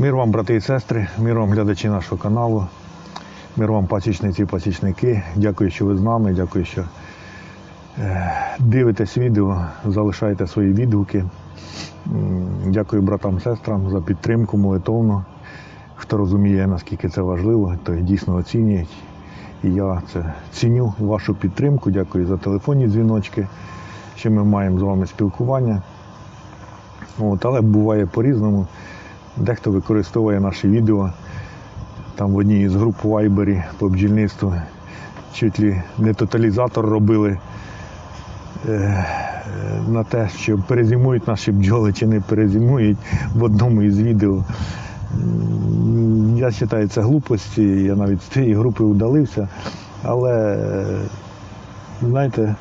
Мир вам, брати і сестри, мир вам, глядачі нашого каналу, мир вам, пасічниці і пасічники. Дякую, що ви з нами, дякую, що е, дивитесь відео, залишаєте свої відгуки. Дякую братам, сестрам за підтримку молитовну. Хто розуміє, наскільки це важливо, той дійсно оцінює. І я це ціню вашу підтримку. Дякую за телефонні дзвіночки, що ми маємо з вами спілкування. От, але буває по-різному. Дехто використовує наші відео там в одній із груп Вайбері по бджільництву. Чуть ли не тоталізатор робили е, е, на те, що перезимують наші бджоли чи не перезимують в одному із відео. Я вважаю, це глупості, я навіть з цієї групи удалився, але знаєте,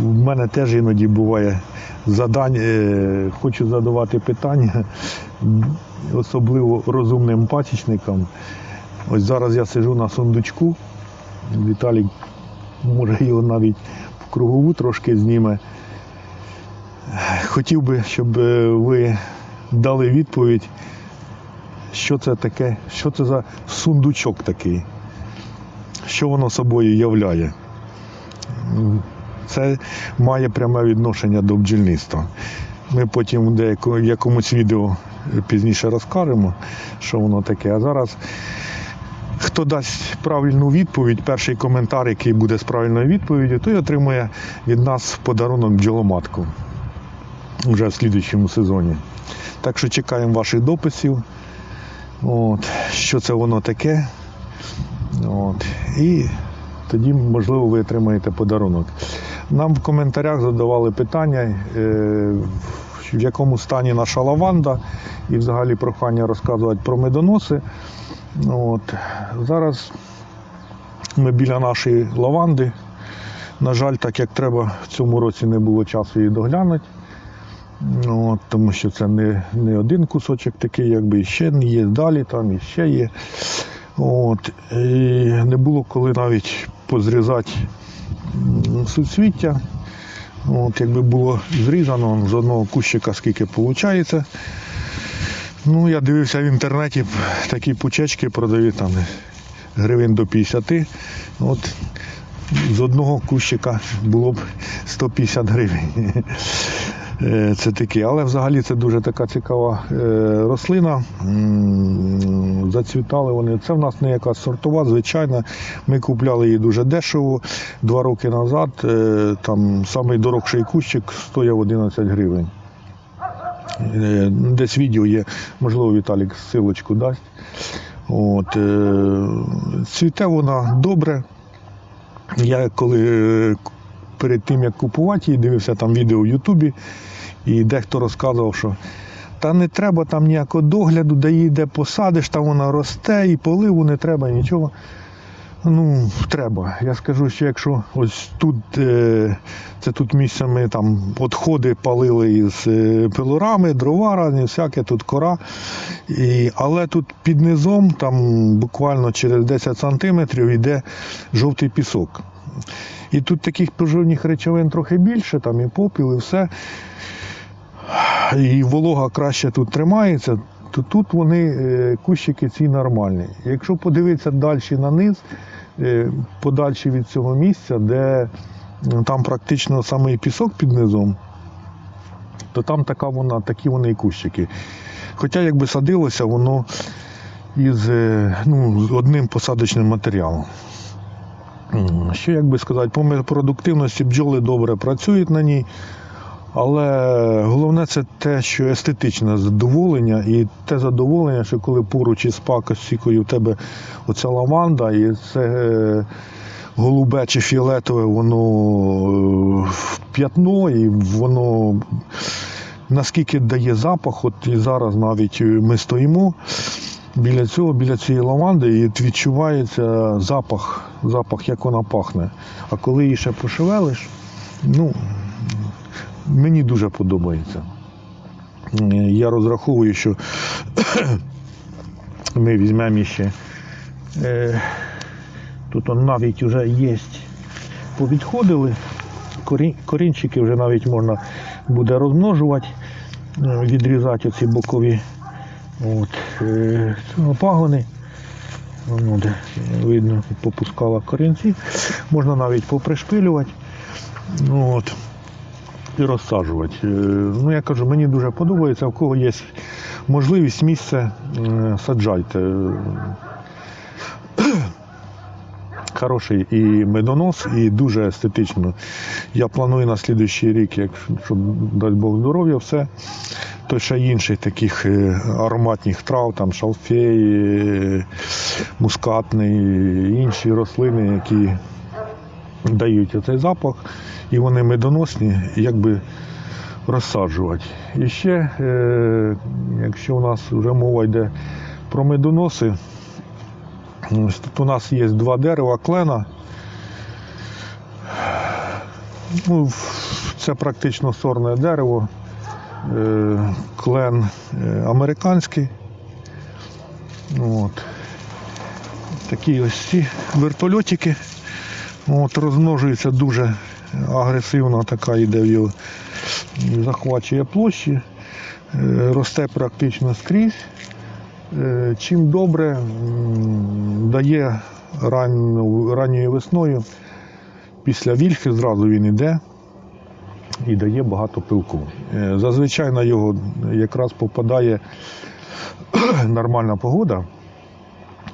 в мене теж іноді буває задань, е, хочу задавати питання, особливо розумним пасічникам. Ось зараз я сижу на сундучку, Віталій може його навіть в кругову трошки зніме. Хотів би, щоб е, ви дали відповідь, що це таке, що це за сундучок такий, що воно собою являє. Це має пряме відношення до бджільництва. Ми потім в якомусь відео пізніше розкажемо, що воно таке. А зараз хто дасть правильну відповідь, перший коментар, який буде з правильною відповіддю, той отримує від нас подарунок бджоломатку вже в слідуючому сезоні. Так що чекаємо ваших дописів. От, що це воно таке. От, і тоді, можливо, ви отримаєте подарунок. Нам в коментарях задавали питання, е, в якому стані наша лаванда, і взагалі прохання розказувати про медоноси. От, зараз ми біля нашої лаванди. На жаль, так як треба, в цьому році не було часу її доглянути. Ну, От, тому що це не, не один кусочок такий, якби ще є далі, там і ще є. От, і не було коли навіть позрізати суцвіття. От, якби було зрізано з одного кущика, скільки виходить. Ну, я дивився в інтернеті, такі пучечки продають там гривень до 50. От, з одного кущика було б 150 гривень. Е, Це таке, але взагалі це дуже така цікава е, рослина. Зацвітали вони. Це в нас не якась сортова, звичайна. Ми купляли її дуже дешево. Два роки назад. Е, Там самий кущик стояв 11 гривень. Десь відео є, можливо, Віталік силочку дасть. От, цвіте вона добре. Я коли перед тим, як купувати її, дивився там відео в Ютубі, і дехто розказував, що та не треба там ніякого догляду, де її де посадиш, там вона росте, і поливу не треба, нічого. Ну, треба. Я скажу, що якщо ось тут, е, це тут місцями там відходи палили із е, пилорами, дрова різні, всяке, тут кора. І, але тут під низом, там буквально через 10 сантиметрів йде жовтий пісок. І тут таких поживних речовин трохи більше, там і попіл, і все. І волога краще тут тримається, то тут вони, е, кущики ці нормальні. Якщо подивитися далі на низ, е, подальше від цього місця, де ну, там практично самий пісок під низом, то там така вона, такі вони і кущики. Хоча якби садилося, воно із е, ну, одним посадочним матеріалом. Що як би сказати, по продуктивності бджоли добре працюють на ній, але головне це те, що естетичне задоволення, і те задоволення, що коли поруч із пакосікою в тебе оця лаванда, і це е, голубе чи фіолетове, воно е, п'ятно, і воно наскільки дає запах, от і зараз навіть ми стоїмо біля цього, біля цієї лаванди, і відчувається запах, запах, як вона пахне. А коли її ще пошевелиш, ну, мені дуже подобається. Я розраховую, що ми візьмемо ще. Е, тут он навіть вже є, повідходили. Корінчики вже навіть можна буде розмножувати, е, відрізати оці бокові От, е, пагони. Воно де видно, попускала корінці. Можна навіть попришпилювати. Ну, от, і розсаджувати. Е, Ну, я кажу, мені дуже подобається, в кого є можливість місце е, саджайте. Хороший і медонос, і дуже естетично. Я планую на слідуючий рік, якщо дасть Бог здоров'я, все, то ще інших таких е, ароматних трав, там шалфей, е, мускатний, інші рослини, які дають оцей запах, і вони медоносні, якби розсаджувати. І ще, е, якщо у нас вже мова йде про медоноси, тут у нас є два дерева клена. Ну, це практично сорне дерево. Е, Клен е, американський. От. Такі ось ці вертольотики. От, розмножується дуже агресивно, така йде в захвачує площі, е, росте практично скрізь. Чим добре дає ранньою весною, після вільхи зразу він йде і дає багато пилку. Е, Зазвичай на його якраз попадає нормальна погода,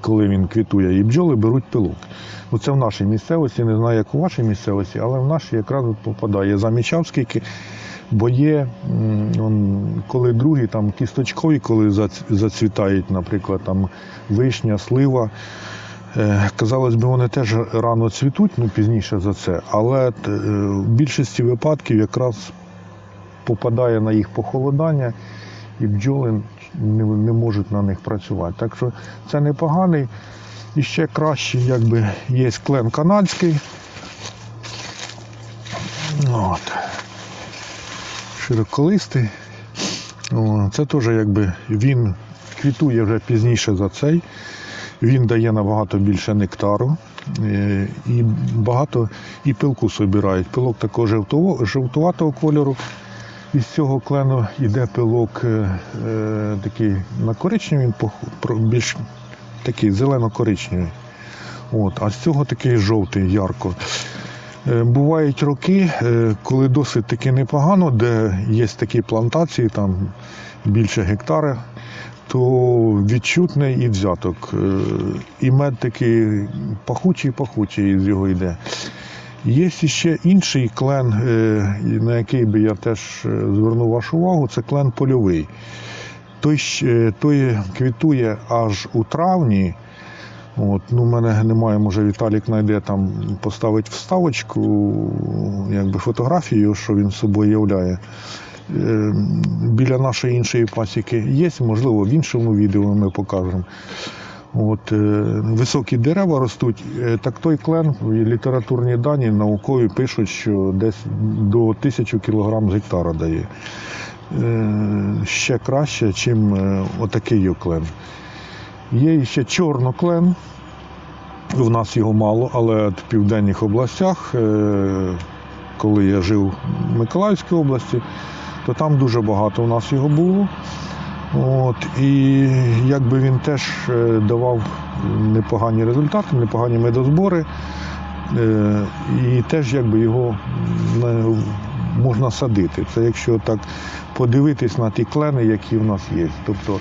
коли він квітує, і бджоли беруть пилок. Ну, це в нашій місцевості, не знаю, як у вашій місцевості, але в нашій якраз попадає. Я замічав, скільки, бо є, коли другі там кісточкові, коли зацвітають, наприклад, там вишня, слива. Е, Казалось би, вони теж рано цвітуть, ну пізніше за це, але е, в більшості випадків якраз попадає на їх похолодання, і бджоли не, не можуть на них працювати. Так що це непоганий. І ще краще, якби є клен канадський. От. Широколистий. Це теж якби він квітує вже пізніше за цей. Він дає набагато більше нектару е, і багато і пилку собирають. Пилок такого жовтуватого кольору. Із цього клену йде пилок е, е, такий на коричневий, він більш такий зелено-коричневий. От, а з цього такий жовтий, ярко. Е, Бувають роки, е, коли досить таки непогано, де є такі плантації, там більше гектара, то відчутний і взяток. Е, І мед такий пахучий, пахучий з його йде. Є ще інший клен, е, на який би я теж е, звернув вашу увагу, це клен польовий. Той, той квітує аж у травні. От, ну, в мене немає, може Віталік знайде там, поставить вставочку, якби фотографію, що він собою являє. Е, Біля нашої іншої пасіки є, можливо, в іншому відео ми покажемо. От, е, високі дерева ростуть. Е, Так той клен, в літературні дані наукові пишуть, що десь до 1000 кг з гектара дає. Ще краще, ніж отакий клен. Є ще чорноклен. У нас його мало, але в південних областях, коли я жив в Миколаївській області, то там дуже багато у нас його було. От, і якби він теж е, давав непогані результати, непогані медозбори. Е, І теж якби його можна садити. Це якщо так подивитись на ті клени, які в нас є. Тобто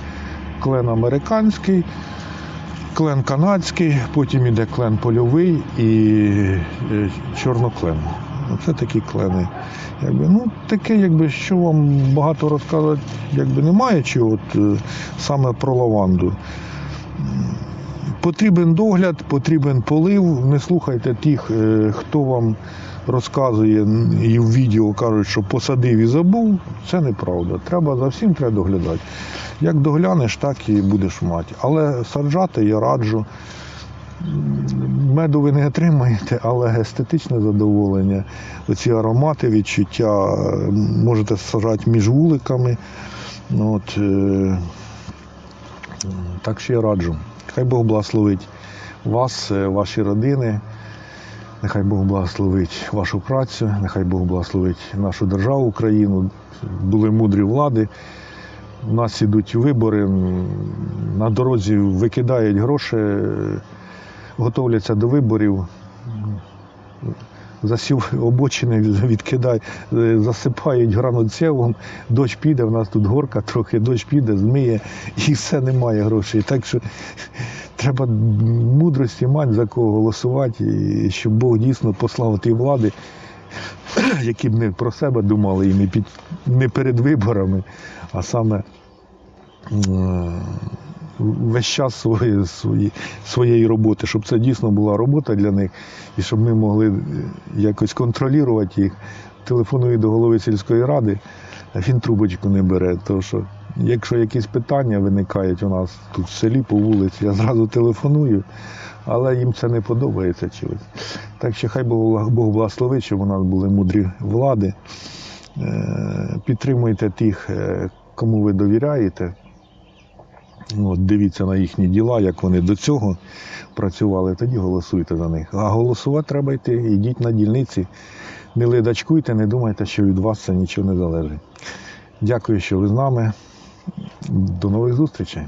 клен американський, клен канадський, потім іде клен польовий і е, чорноклен. Це такі клени. Якби, ну, таке, якби, що вам багато розказувати, якби немає, чи от е, саме про лаванду. Потрібен догляд, потрібен полив. Не слухайте тих, е, хто вам розказує і в відео кажуть, що посадив і забув. Це неправда. Треба за всім треба доглядати. Як доглянеш, так і будеш мати. Але саджати я раджу. Меду ви не отримаєте, але естетичне задоволення, оці аромати, відчуття, можете сажати між вуликами. Ну, От, е, так що я раджу. Хай Бог благословить вас, е, ваші родини. Нехай Бог благословить вашу працю, нехай Бог благословить нашу державу, Україну, були мудрі влади. У нас ідуть вибори, на дорозі викидають гроші, готовляться до виборів. Засів обочини, відкидають, е, засипають граноцевом, дощ піде, в нас тут горка трохи, дощ піде, змиє, і все немає грошей. Так що треба мудрості мати за кого голосувати, і щоб Бог дійсно послав ті влади, які б не про себе думали і не, під, не перед виборами, а саме весь час свої, свої, своєї роботи, щоб це дійсно була робота для них, і щоб ми могли е, якось контролювати їх. Телефоную до голови сільської ради, а він трубочку не бере. Тому що якщо якісь питання виникають у нас тут в селі по вулиці, я зразу телефоную, але їм це не подобається чогось. Так що хай Бог благословить, щоб у нас були мудрі влади. Е, Підтримуйте тих, е, кому ви довіряєте. От, дивіться на їхні діла, як вони до цього працювали, тоді голосуйте за них. А голосувати треба йти, йдіть на дільниці, не ледачкуйте, не думайте, що від вас це нічого не залежить. Дякую, що ви з нами. До нових зустрічей.